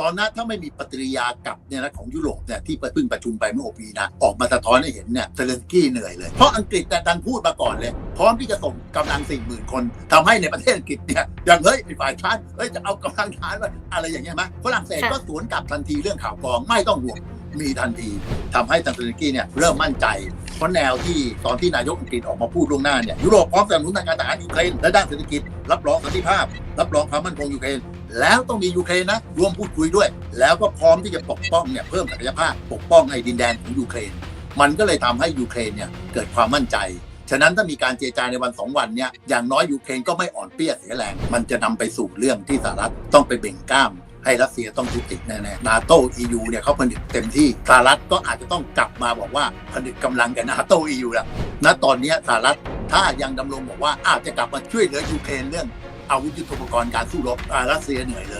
ตอนนั้นถ้าไม่มีปฏิริยากลับเนี่ยนะของยุโรปเนี่ยที่ไปเพิ่งประชุมไปเมื่อปีนะออกมาสะท้อนให้เห็นเนี่ยเซเลนกี้เหนื่อยเลย เพราะอังกฤษแต่ดันพูดมาก่อนเลย พร้อมที่จะส่งกำลังสี่หมื่นคนทำให้ในประเทศอังกฤษเนี่ยอย่างเฮ้ยไอ้ฝ่ายค้านเฮ้ยจะเอากำลังทหารมาอะไรอย่างเงี้ยมั้ยฝรั่งเศสก็สวนกลับทันทีเรื่องข่าวกรองไม่ต้องห่วงมีทันทีทำให้ทางเซเลนกี้เนี่ยเริ่มมั่นใจเพราะแนวที่ตอนที่นายกอังกฤษออกมาพูดล่วงหน้าเนี่ยยุโรปพร้อมสนับสนุนทางการทหารยูเครนและด้านเศรษฐกิจรับรองสันติภาพ รับรองความมั่นคงยูเครน แล้วต้องมียูเครนนะร่วมพูดคุยด้วย แล้วก็พร้อมที่จะปกป้องเนี่ยเพิ่มศักยภาพปกป้องไอ้ดินแดนของยูเครน มันก็เลยทำให้ยูเครนเนี่ยเกิดความมั่นใจ ฉะนั้นถ้ามีการเจรจาในวันสองวันเนี่ยอย่างน้อยยูเครนก็ไม่อ่อนเปี้ยเสียแรง มันจะนำไปสู่เรื่องที่สหรัฐต้องไปเบ่งกล้าม ให้รัสเซียต้องยุติแน่ๆนาโต้ EU เนี่ยเขาผลิตเต็มที่สหรัฐก็อาจจะต้องกลับมาบอกว่าผลิตกำลังกับนาโต้ EU แล้วณตอนนี้สหรัฐถ้ายังดำรงบอกว่าอาจจะกลับมาช่วยเหลือยูเครนเรื่อง อาวุธยุทโธปกรณ์การสู้รบอารัสเซียเหนื่อยเลย